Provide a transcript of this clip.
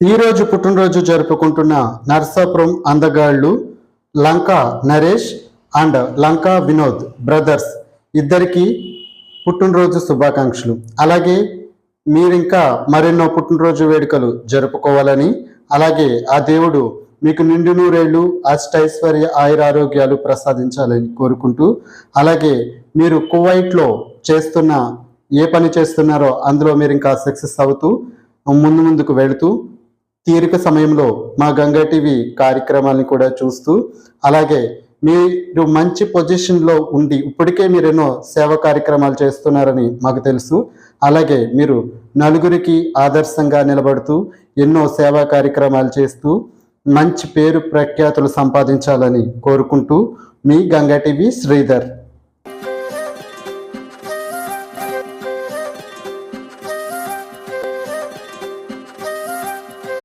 ఈరోజు పుట్టినరోజు జరుపుకుంటున్న నర్సాపురం అందగాళ్ళు లంకా నరేష్ అండ్ లంకా వినోద్ బ్రదర్స్ ఇద్దరికి పుట్టినరోజు శుభాకాంక్షలు. అలాగే మీరింకా మరెన్నో పుట్టినరోజు వేడుకలు జరుపుకోవాలని అలాగే ఆ దేవుడు మీకు నిండు నూరేళ్ళు అష్టైశ్వర్య ఆయుర ఆరోగ్యాలు ప్రసాదించాలని కోరుకుంటూ అలాగే మీరు కువైట్లో చేస్తున్న ఏ పని చేస్తున్నారో అందులో మీరు ఇంకా సక్సెస్ అవుతూ ముందు ముందుకు వెళుతూ తీరిక సమయంలో మా గంగా టీవీ కార్యక్రమాన్ని కూడా చూస్తూ అలాగే మీరు మంచి పొజిషన్లో ఉండి ఇప్పటికే మీరు ఎన్నో సేవా కార్యక్రమాలు చేస్తున్నారని మాకు తెలుసు. అలాగే మీరు నలుగురికి ఆదర్శంగా నిలబడుతూ ఎన్నో సేవా కార్యక్రమాలు చేస్తూ మంచి పేరు ప్రఖ్యాతులు సంపాదించాలని కోరుకుంటూ మీ గంగా టీవీ శ్రీధర్.